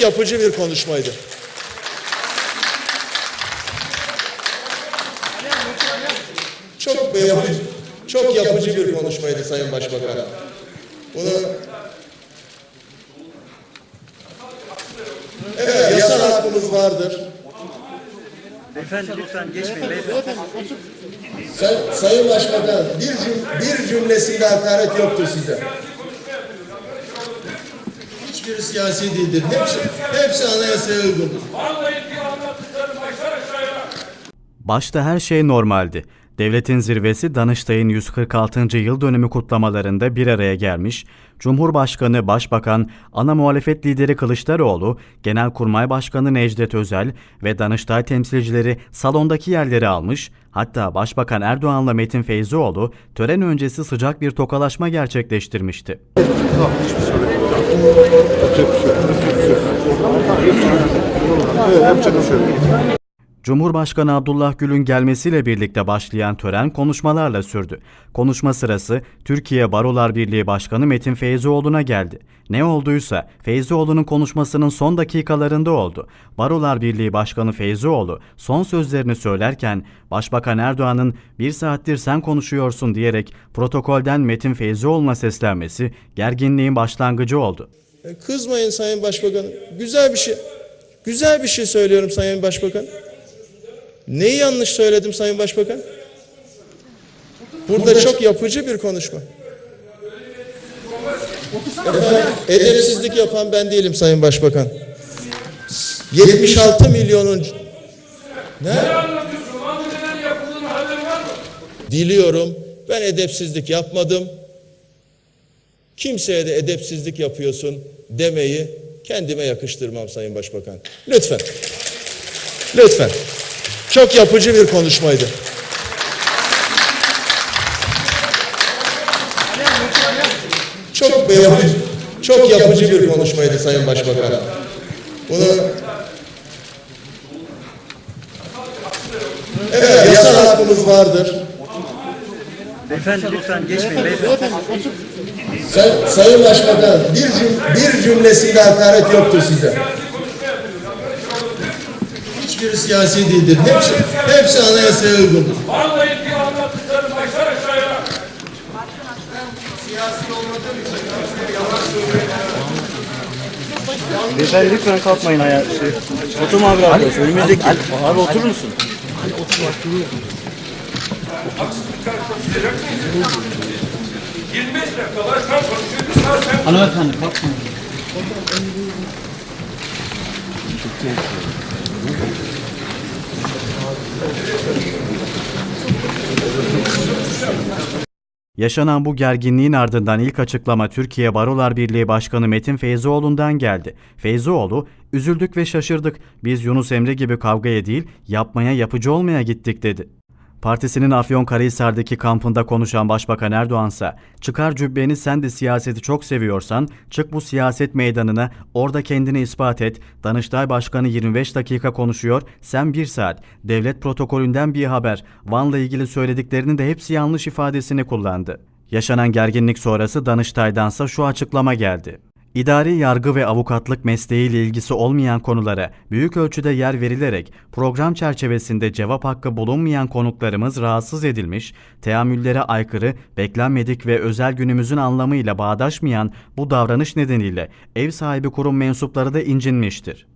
yapıcı bir konuşmaydı. Çok yapıcı, çok yapıcı bir konuşmaydı Sayın Başbakan. Bunu Evet, yasal hakkımız vardır. Beyefendi lütfen geçmeyin beyefendi. Say, Sayın Başbakan, bir, cüm, bir cümlesinde hakaret yoktur size. Hiçbiri siyasi değildir. Hepsi, hepsi anayasaya uygundur. Başta her şey normaldi. Devletin zirvesi Danıştay'ın 146. yıl dönümü kutlamalarında bir araya gelmiş, Cumhurbaşkanı, Başbakan, ana muhalefet lideri Kılıçdaroğlu, Genelkurmay Başkanı Necdet Özel ve Danıştay temsilcileri salondaki yerleri almış, hatta Başbakan Erdoğan'la Metin Feyzioğlu tören öncesi sıcak bir tokalaşma gerçekleştirmişti. Yapacak bir şey yok. Yapacak bir şey. Cumhurbaşkanı Abdullah Gül'ün gelmesiyle birlikte başlayan tören konuşmalarla sürdü. Konuşma sırası Türkiye Barolar Birliği Başkanı Metin Feyzioğlu'na geldi. Ne olduysa Feyzioğlu'nun konuşmasının son dakikalarında oldu. Barolar Birliği Başkanı Feyzioğlu son sözlerini söylerken Başbakan Erdoğan'ın bir saattir sen konuşuyorsun diyerek protokolden Metin Feyzioğlu'na seslenmesi gerginliğin başlangıcı oldu. Kızmayın Sayın Başbakan. Güzel bir şey. Güzel bir şey söylüyorum Sayın Başbakan. Neyi yanlış söyledim Sayın Başbakan? Burada çok yapıcı bir konuşma. Efendim, edepsizlik yapan ben değilim Sayın Başbakan. 76 milyonun ne? Diliyorum. Ben edepsizlik yapmadım. Kimseye de edepsizlik yapıyorsun demeyi kendime yakıştırmam Sayın Başbakan. Lütfen. Lütfen. Çok yapıcı bir konuşmaydı. Çok yapıcı, çok yapıcı bir konuşmaydı Sayın Başbakan. Bunu Evet, yasal hakkımız vardır. Beyefendi lütfen geçmeyin beyefendi. Say, Sayın Başbakan, bir, cüm, bir cümlesinde hakaret yoktur size. Hiçbiri siyasi değildir. Hepsi, hepsi anayasaya uygundur. Vallahi ilgili anlattıklarım başlar aşağıya. Beyefendi lütfen kalkmayın ayağa. Şey, otur mu abi arkadaş? Önümüzdeki. Abi oturur musun? Haksızlık karşılaşacak mıyız? 25 dakika başkan konuşuyor. Bir saat sen Hanımefendi kalkmayın. Yaşanan bu gerginliğin ardından ilk açıklama Türkiye Barolar Birliği Başkanı Metin Feyzioğlu'ndan geldi. Feyzioğlu, üzüldük ve şaşırdık. Biz Yunus Emre gibi kavgaya değil, yapmaya yapıcı olmaya gittik dedi. Partisinin Afyonkarahisar'daki kampında konuşan Başbakan Erdoğan ise çıkar cübbeni sen de siyaseti çok seviyorsan çık bu siyaset meydanına orada kendini ispat et. Danıştay Başkanı 25 dakika konuşuyor sen 1 saat. Devlet protokolünden bir haber. Van'la ilgili söylediklerinin de hepsi yanlış ifadesini kullandı. Yaşanan gerginlik sonrası Danıştay'dansa şu açıklama geldi. İdari yargı ve avukatlık mesleğiyle ilgisi olmayan konulara büyük ölçüde yer verilerek program çerçevesinde cevap hakkı bulunmayan konuklarımız rahatsız edilmiş, teamüllere aykırı, beklenmedik ve özel günümüzün anlamıyla bağdaşmayan bu davranış nedeniyle ev sahibi kurum mensupları da incinmiştir.